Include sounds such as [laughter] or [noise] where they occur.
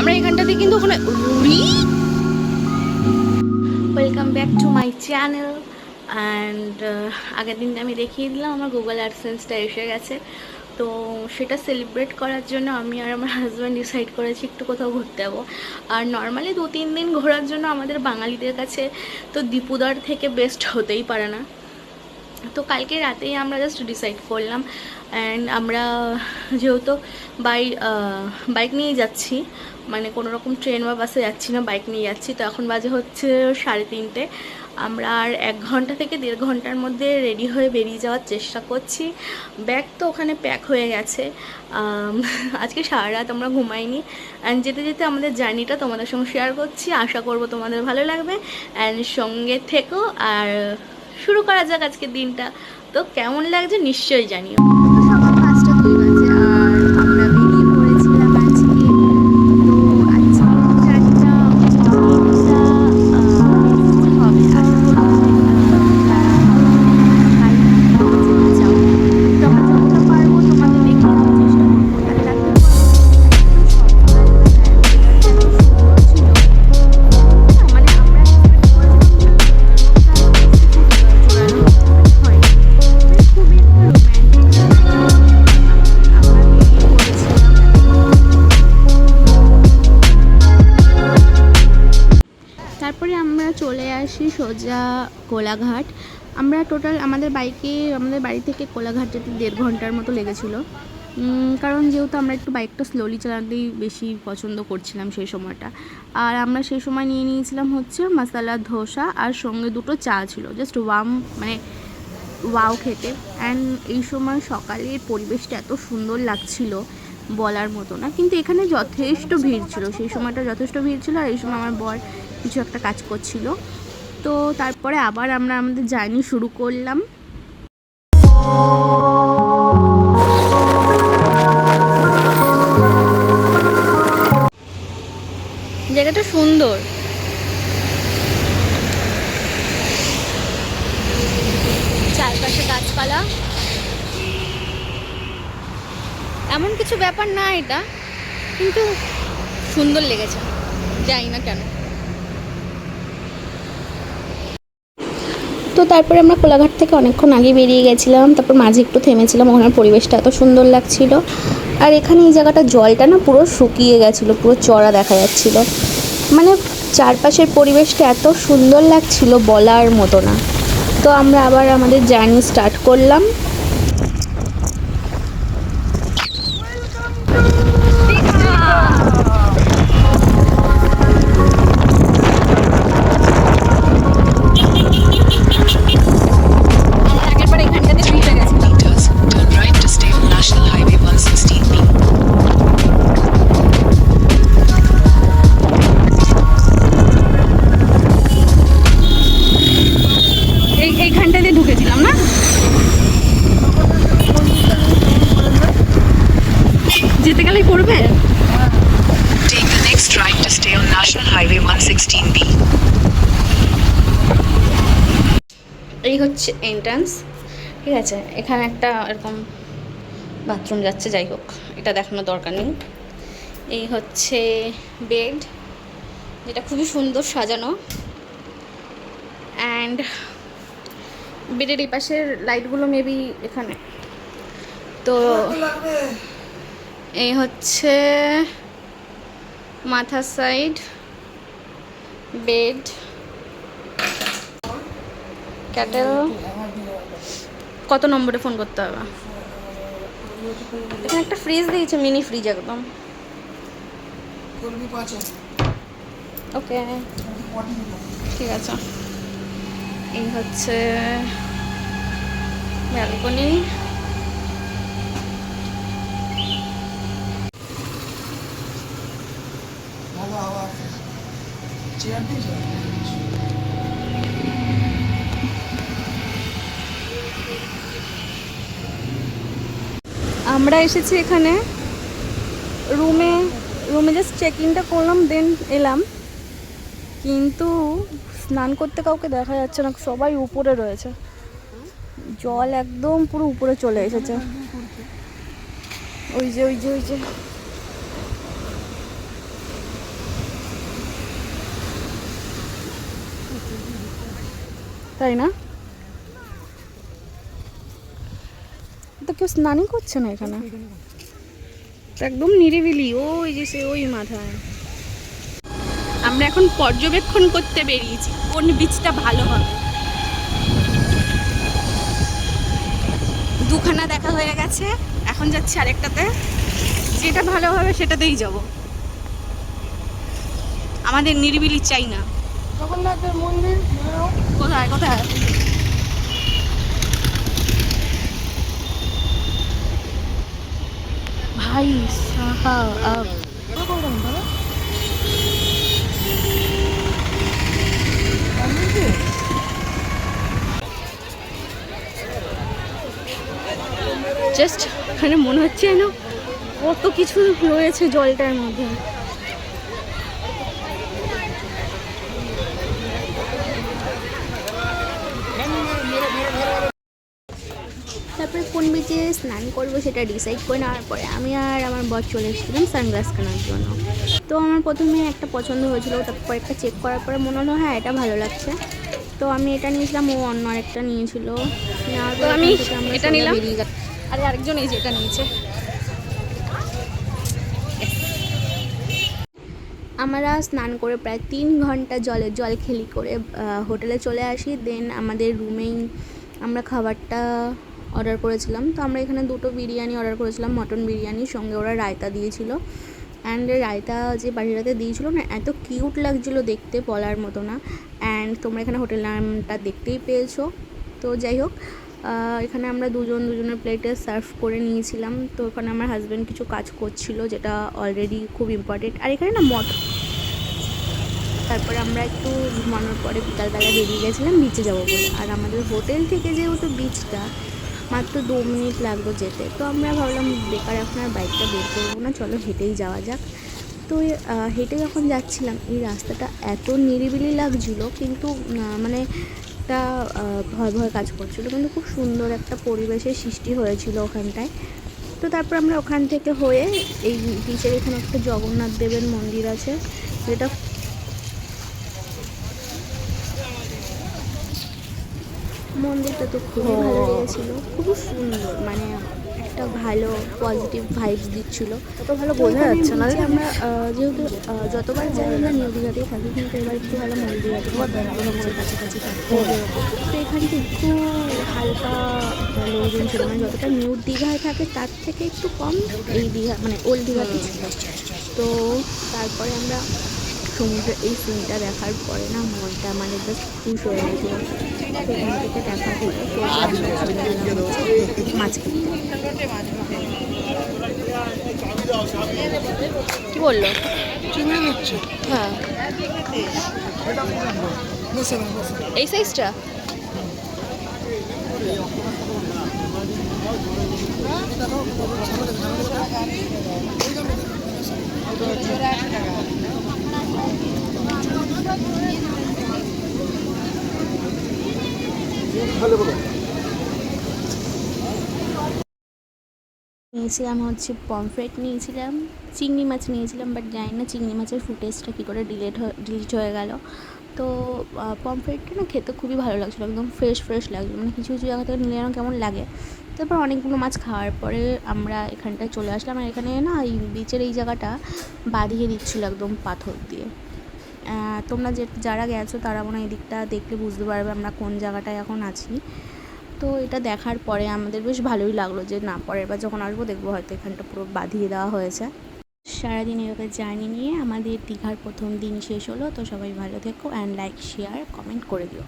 আমরা এখানটাতে কিন্তু ওখানে রুড়ি welcome back to my channel and আগের দিন আমি দেখিয়ে দিলাম, আমার গুগল অ্যাডসেন্সটা এসে গেছে। তো সেটা সেলিব্রেট করার জন্য আমি আর আমার হাজব্যান্ড ডিসাইড করেছি একটু কোথাও ঘুরতে যাব। আর নর্মালি দু তিন দিন ঘোরার জন্য আমাদের বাঙালিদের কাছে তো দীপুদার থেকে বেস্ট হতেই পারে না। তো কালকে রাতেই আমরা জাস্ট ডিসাইড করলাম। অ্যান্ড আমরা যেহেতু বাই বাইক নিয়ে যাচ্ছি মানে কোনো রকম ট্রেন বা বাসে যাচ্ছি না বাইক নিয়ে যাচ্ছি। তো এখন বাজে হচ্ছে সাড়ে তিনটে। আমরা আর এক ঘণ্টা থেকে দেড় ঘণ্টার মধ্যে রেডি হয়ে বেরিয়ে যাওয়ার চেষ্টা করছি। ব্যাগ তো ওখানে প্যাক হয়ে গেছে। [laughs] আজকে সারা রাত আমরা ঘুমাইনি। অ্যান্ড যেতে যেতে আমাদের জার্নিটা তোমাদের সঙ্গে শেয়ার করছি। আশা করব তোমাদের ভালো লাগবে। অ্যান্ড সঙ্গে থেকো। আর শুরু করা যাক আজকের দিনটা। তো কেমন লাগছে নিশ্চয়ই জানিও। চলে সোজা কোলাঘাট। আমরা টোটাল আমাদের বাইকে, আমাদের বাড়ি থেকে কোলাঘাট যেতে দেড় ঘণ্টার মতো লেগেছিলো। কারণ যেহেতু আমরা একটু বাইকটা স্লোলি চালাতেই বেশি পছন্দ করছিলাম সেই সময়টা। আর আমরা সেই সময় নিয়ে নিয়েছিলাম হচ্ছে মশলা, ধোসা আর সঙ্গে দুটো চা ছিল। জাস্ট ওয়াম মানে ওয়াও খেতে। অ্যান্ড এই সময় সকালের পরিবেশটা এত সুন্দর লাগছিল বলার মতো না। কিন্তু এখানে যথেষ্ট ভিড় ছিল। সেই সময়টা যথেষ্ট ভিড় ছিল আর এই সময় আমার বর কিছু একটা কাজ করছিল। তো তারপরে আবার আমরা আমাদের জার্নি শুরু করলাম। জায়গাটা সুন্দর। চারপাশে গাছপালা। এমন কিছু ব্যাপার না এটা, কিন্তু সুন্দর লেগেছে। জানি না কেন। তো তারপরে আমরা কোলাঘাট থেকে অনেকক্ষণ আগে বেরিয়ে গেছিলাম, তারপর মাঝে একটু থেমেছিলাম ওখানে পরিবেশটা এত সুন্দর লাগছিল। আর এখানে এই জায়গাটা জলটা না পুরো শুকিয়ে গেছিল, পুরো চড়া দেখা যাচ্ছিল। মানে চারপাশের পরিবেশটা এত সুন্দর লাগছিল বলার মতো না। তো আমরা আবার আমাদের জার্নি স্টার্ট করলাম। এই হচ্ছে এন্ট্রান্স ঠিক আছে, এখানে একটা এরকম বাথরুম যাচ্ছে, যাই হোক, এটা দেখানোর দরকার নেই। এই হচ্ছে বেড যেটা খুবই সুন্দর সাজানো। অ্যান্ড বেডের এই পাশের লাইটগুলো মেবি এখানে। তো এই হচ্ছে মাথার সাইড বেড ক্যাটেল। কত নম্বরে ফোন করতে হবে? এখানে একটা ফ্রিজ দিয়েছে মিনি ফ্রিজ একদম। ওকে। ঠিক আছে। এই হচ্ছে ব্যালকনি। আমরা এসেছি এখানে। রুমে রুমে জাস্ট চেক ইনটা করলাম দেন এলাম। কিন্তু স্নান করতে কাউকে দেখা যাচ্ছে না, সবাই উপরে রয়েছে। জল একদম পুরো উপরে চলে এসেছে। ওই যে ওই যে ওই যে। তাই না? কেউ স্নানই করছে না এখানে। একদম নিরিবিলি ওই যে সে ওই মাথায়। আমরা এখন পর্যবেক্ষণ করতে বেরিয়েছি কোন বীজটা ভালো হবে। দুখানা দেখা হয়ে গেছে এখন যাচ্ছি আরেকটাতে। যেটা ভালো হবে সেটাতেই যাব। আমাদের নিরিবিলি চাই না। জগন্নাথের মন্দির কোথায়? কোথায়? ভাই সাহাব জাস্ট এখানে মনে হচ্ছে যেন কত কিছু রয়েছে জলটার মধ্যে। তারপরে কোন বিচে স্নান করব সেটা ডিসাইড করে নেওয়ার পরে আমি আর আমার বর চলে এসেছিলাম সানগ্লাস কেনার জন্য। তো আমার প্রথমে একটা পছন্দ হয়েছিল তারপর একটা চেক করার পরে মনে হলো হ্যাঁ এটা ভালো লাগছে। তো আমি এটা নিয়েছিলাম ও অন্য আরেকটা নিয়েছিল। নেওয়ার পর আমি এটা নিলাম। আরে আরেকজন এই যে এটা নিয়েছে। আমরা স্নান করে প্রায় তিন ঘণ্টা জলে জল খেলি করে হোটেলে চলে আসি। দেন আমাদের রুমেই আমরা খাবারটা অর্ডার করেছিলাম। তো আমরা এখানে দুটো বিরিয়ানি অর্ডার করেছিলাম, মটন বিরিয়ানির সঙ্গে ওরা রায়তা দিয়েছিল। অ্যান্ড রায়তা যে বাড়িটাতে দিয়েছিল না, এত কিউট লাগছিল দেখতে বলার মতো না। অ্যান্ড তোমরা এখানে হোটেল নামটা দেখতেই পেয়েছ। তো যাই হোক এখানে আমরা দুজন দুজনের প্লেটে সার্ভ করে নিয়েছিলাম। তো ওখানে আমার হাজব্যান্ড কিছু কাজ করছিল, যেটা অলরেডি খুব ইম্পর্টেন্ট আর এখানে না মট, তারপরে আমরা একটু ঘুমানোর পরে বিকালবেলা বেরিয়ে গেছিলাম বিচে যাব বলে। আর আমাদের হোটেল থেকে যেহেতু বিচটা মাত্র দু মিনিট লাগল যেতে। তো আমরা ভাবলাম বেকার এখন আর বাইকটা বের করব না, চলো হেঁটেই যাওয়া যাক। তো হেঁটে যখন যাচ্ছিলাম, এই রাস্তাটা এত নিরিবিলি লাগছিল, কিন্তু মানে একটা ভয় ভয় কাজ করছিল। কিন্তু খুব সুন্দর একটা পরিবেশের সৃষ্টি হয়েছিল ওখানটায়। তো তারপর আমরা ওখান থেকে হয়ে এই বিচের এখানে একটা জগন্নাথ দেবের মন্দির আছে, যেটা মন্দিরটা তো খুবই ভালো লেগেছিলো। খুবই সুন্দর মানে একটা ভালো পজিটিভ ভাইবস দিচ্ছিল। অত ভালো বোঝা যাচ্ছে না। আমরা যেহেতু যতবার যাই আমরা নিউ দীঘাতেই থাকি কিন্তু এবার একটু ভালো মন্দির আছে মন্দিরের কাছাকাছি হবে তো এখানটা একটু হালকা লোকজন ছিল? মানে যতটা নিউ দীঘায় থাকে তার থেকে একটু কম এই দীঘা মানে ওল্ড দীঘাতে ছিল। তো তারপরে আমরা সমুদ্রের এই সিনটা দেখার পরে না মনটা মানে জাস্ট খুশ হয়ে গেছিল সেখান থেকে দেখা আমরা চলে গেলাম হচ্ছে মাছ কি বলল? হ্যাঁ। এই সাইজটা নিয়েছিলাম হচ্ছে পমফ্রেট নিয়েছিলাম, চিংড়ি মাছ নিয়েছিলাম বাট জানি না চিংড়ি মাছের ফুটেজটা কী করে ডিলেট ডিলিট হয়ে গেল। তো পমফ্রেটটা না খেতে খুবই ভালো লাগছিল, একদম ফ্রেশ ফ্রেশ লাগছিল মানে কিছু কিছু জায়গা থেকে নিলে যেন কেমন লাগে। তারপর অনেকগুলো মাছ খাওয়ার পরে আমরা এখানটায় চলে আসলাম, আর এখানে না এই বিচের এই জায়গাটা বাঁধিয়ে দিচ্ছিল একদম পাথর দিয়ে। তোমরা যে যারা গেছো তারা মনে হয় এদিকটা দিকটা দেখলে বুঝতে পারবে আমরা কোন জায়গাটায় এখন আছি। তো এটা দেখার পরে আমাদের বেশ ভালোই লাগল যে না, পরের বার যখন আসব দেখব হয়তো এখানটা পুরো বাঁধিয়ে দেওয়া হয়েছে। সারাদিন এভাবে জার্নি নিয়ে আমাদের দীঘার প্রথম দিন শেষ হলো। তো সবাই ভালো থেকো অ্যান্ড লাইক শেয়ার কমেন্ট করে দিও।